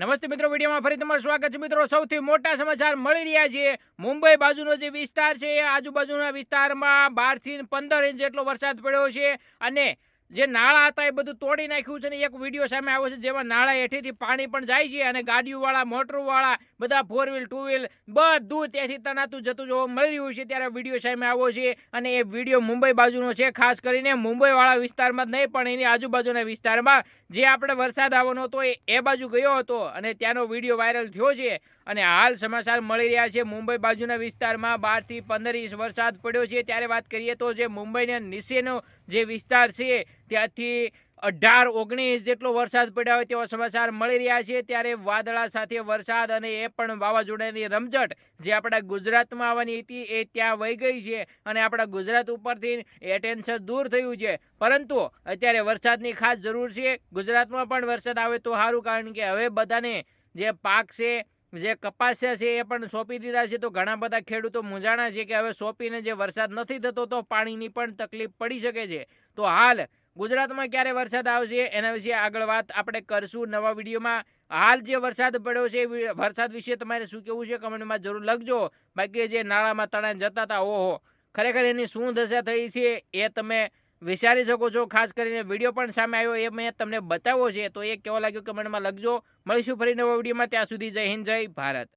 નમસ્તે મિત્રો, વિડીયોમાં ફરી તમારું સ્વાગત છે. મિત્રો, સૌથી મોટા સમાચાર મળી રહ્યા છે. મુંબઈ બાજુનો જે વિસ્તાર છે એ આજુબાજુના વિસ્તારમાં બારથી પંદર ઇંચ જેટલો વરસાદ પડ્યો છે અને જે નાળા હતા એ બધું તોડી નાખ્યું છે ને એક વીડિયો સામે આવ્યો છે જેમાં નાળા હેઠેથી પાણી પણ જાય છે અને ગાડીઓવાળા મોટરવાળા, બધા ફોર વ્હીલ ટુ વ્હીલ બધું ત્યાંથી તણાતું જતું જોવા મળી રહ્યું છે. ત્યારે વીડિયો સામે આવ્યો છે અને એ વીડિયો મુંબઈ બાજુનો છે. ખાસ કરીને મુંબઈવાળા વિસ્તારમાં જ નહીં, પણ એની આજુબાજુના વિસ્તારમાં જે આપણે વરસાદ આવવાનો હતો એ એ બાજુ ગયો હતો અને ત્યાંનો વીડિયો વાયરલ થયો છે. અને હાલ સમાચાર મળી રહ્યા છે મુંબઈ બાજુના વિસ્તારમાં બારથી પંદર ઇંચ વરસાદ પડ્યો છે. ત્યારે વાત કરીએ તો જે મુંબઈના નીચેનો જે વિસ્તાર છે ત્યાંથી અઢાર, ઓગણીસ જેટલો વરસાદ પડ્યો હોય તેવા સમાચાર મળી રહ્યા છે. ત્યારે વાદળા સાથે વરસાદ અને એ પણ વાવાઝોડાની રમઝટ જે આપણા ગુજરાતમાં આવવાની હતી એ ત્યાં વહી ગઈ છે અને આપણા ગુજરાત ઉપરથી એ ટેન્શન દૂર થયું છે. પરંતુ અત્યારે વરસાદની ખાસ જરૂર છે. ગુજરાતમાં પણ વરસાદ આવે તો સારું, કારણ કે હવે બધાને જે પાક છે, જે કપાસ્યા છે એ પણ સોંપી દીધા છે. તો ઘણા બધા ખેડૂતો મૂંઝાણા છે કે હવે સોંપીને જે વરસાદ નથી થતો તો પાણીની પણ તકલીફ પડી શકે છે. તો હાલ ગુજરાતમાં ક્યારે વરસાદ આવશે એના વિશે આગળ વાત આપણે કરશું નવા વિડીયોમાં. હાલ જે વરસાદ પડ્યો છે વરસાદ વિશે તમારે શું કેવું છે કમેન્ટમાં જરૂર લખજો. બાકી જે નાળામાં તણાઈ જતા હતા, ઓહો, ખરેખર એની શું દશા થઈ છે એ તમે વિચારી શકો છો. ખાસ કરીને વીડિયો પણ સામે આવ્યો એ મેં તમને બતાવ્યો છે, તો એ કેવો લાગ્યો કમેન્ટમાં લખજો. મળીશું ફરી નવા વિડીયોમાં. ત્યાં સુધી જય હિન્દ, જય ભારત.